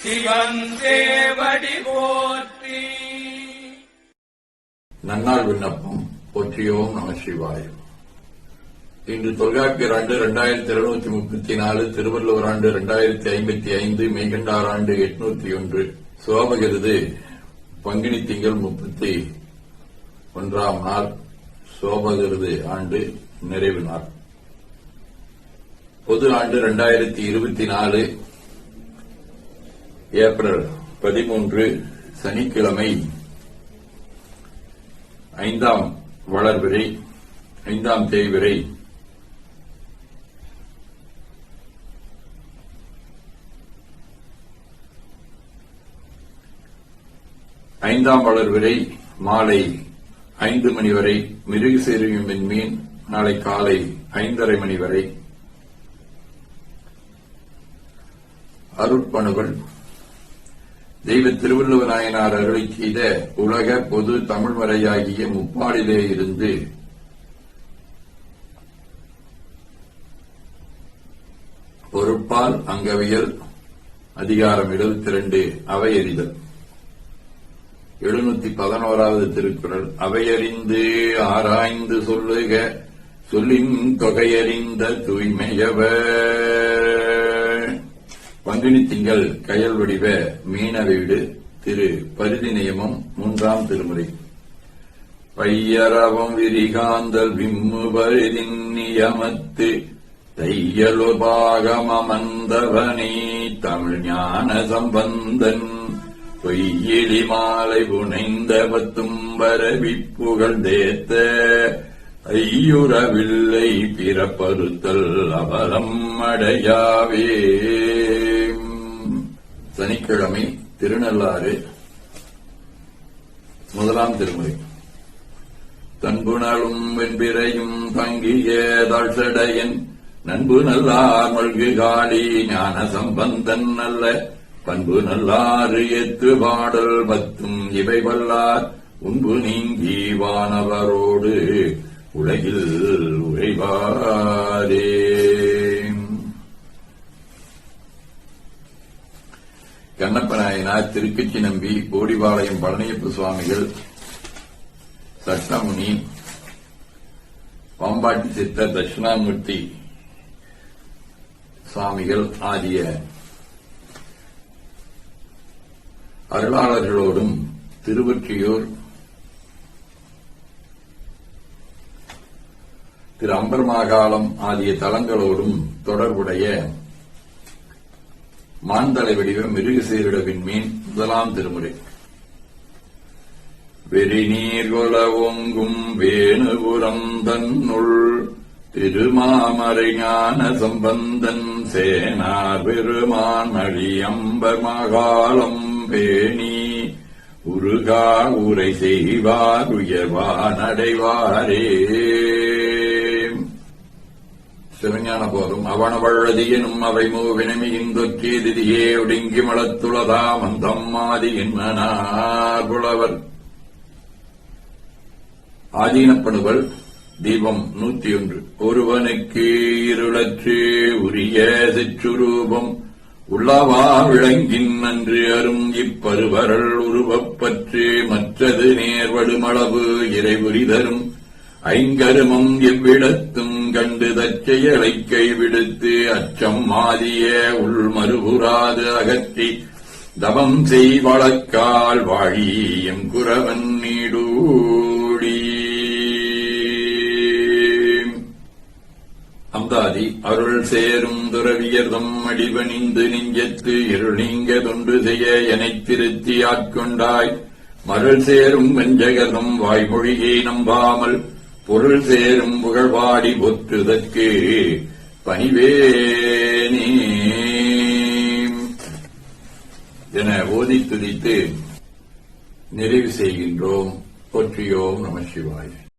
சிவன் தேவடி போற்றி நன்னாள் விண்ணப்பம் போற்றியோம் நம சிவாயம் இன்று தொல்காப்பியர் ஆண்டு இரண்டாயிரத்தி இருநூத்தி முப்பத்தி நாலு திருவள்ளுவர் ஆண்டு இரண்டாயிரத்தி ஐம்பத்தி ஐந்து மெய்கண்டார் ஆண்டு எட்நூத்தி ஒன்று சோபகிருது பங்கினி திங்கள் முப்பத்தி ஒன்றாம் நாள் சோபகிருது ஆண்டு நிறைவு நாள். பொது ஆண்டு இரண்டாயிரத்தி இருபத்தி நாலு ஏப்ரல் பதிமூன்று சனிக்கிழமை. ஐந்தாம் வளர்விரை ஐந்தாம் தேய்விரை ஐந்தாம் வளர்விரை மாலை ஐந்து மணி வரை மிருகு சேரியும் மீன் நாளை காலை ஐந்தரை மணி வரை. அருட்பணுகள் தெய்வ திருவள்ளுவ நாயனார் அருளை செய்த உலக பொது தமிழ் வரையாகிய முப்பாடிலே இருந்து பொறுப்பால் அங்கவியல் அதிகாரம் எழுபத்தி ரெண்டு அவையறிதல். எழுநூத்தி பதினோராவது திருக்குறள். அவையறிந்து ஆராய்ந்து சொல்லுக சொல்லின் தொகையறிந்த தூய்மையவர். பங்குனி திங்கள் கயல் வடிவ மீன வீடு திரு பரிதி நியமம் மூன்றாம் திருமுறை. பையரவம் விரிகாந்தல் விம்மு பரிதின் நியமத்து தையலுபாகமந்தவனே தமிழ் ஞான சம்பந்தன். பொய்யிலி மாலை புனைந்த பத்தும்பரவி புகழ்ந்தேத்த ஐயுறவில்லை பிறப்பறுத்தல் அவலம் அடையாவே. சனிக்கிழமை திருநள்ளாறு முதலாம் திருமுறை. தன்புணலும் வெண்பிறையும் தங்கிய தாழ்சடையன் நண்பு நல்லார் மல்கு காளி ஞான சம்பந்தன் நல்ல பண்பு நல்லாறு எத்து பாடல் பத்தும் இவை வல்லார். உண்பு நீங்கி வானவரோடு உலகில் உழைவாரே கண்ணப்ப நாயனார் திருக்கச்சி நம்பி கோடிபாளையம் பழனியப்ப சுவாமிகள் சட்டமுனி பாம்பாட்டி சித்தர் தட்சிணாமூர்த்தி சுவாமிகள் ஆகிய அருளாளர்களோடும் திருவொற்றியூர் திரு அம்பர்மாகாளம் ஆகிய தலங்களோடும் தொடர்புடைய மாந்தலை வடிவ மிருகு சீரிடவின் மீன் முதலாம் திருமுறை. வெறிநீர் கொல ஓங்கும் வேணுபுரம் தன்னுள் திருமாமறை ஞான சம்பந்தன் சேனார் பெருமான் அழியம்பர் மகாலம் பேணி உருகா உரை செய்வார் உயர்வான் அடைவாரே. சிவஞான போதும் அவனவழதியனும் அவை மூவினமிகிந்தொக்கே திதியே ஒடுங்கி மலத்துளதா மந்தம் மாதி ஆதீனப்படுவல் தீபம் நூத்தி ஒன்று ஒருவனுக்கு இருளற்று உரிய சிற்றுரூபம். உள்ளவா விளங்கின் அன்று அரும் இப்பருவரல் உருவப்பற்று மற்றது நேர்வடுமளவு இறைபுரி தரும். ஐங்கருமம் எவ்விடத்து கண்டு தற்செயலை கைவிடுத்து அச்சம் மாதிய உள் மறுபுறாது அகற்றி தவம் செய் வழக்கால் வாழி குரவன் நீடூடி அந்தாதி அருள் சேரும் துறவியர்தம் அடிபணிந்து நெஞ்சத்து இருள் நீங்க தொன்று செய்ய எனைத் திருத்தி ஆட்கொண்டாய். மருள் சேரும் வெஞ்சகதம் வாய்மொழியை நம்பாமல் பொருள் சேரும் புகழ்வாடி பொற்றுதற்கு பணிவேனே. என ஓதி துதித்து நிறைவு செய்கின்றோம். போற்றியோம் நம சிவாய.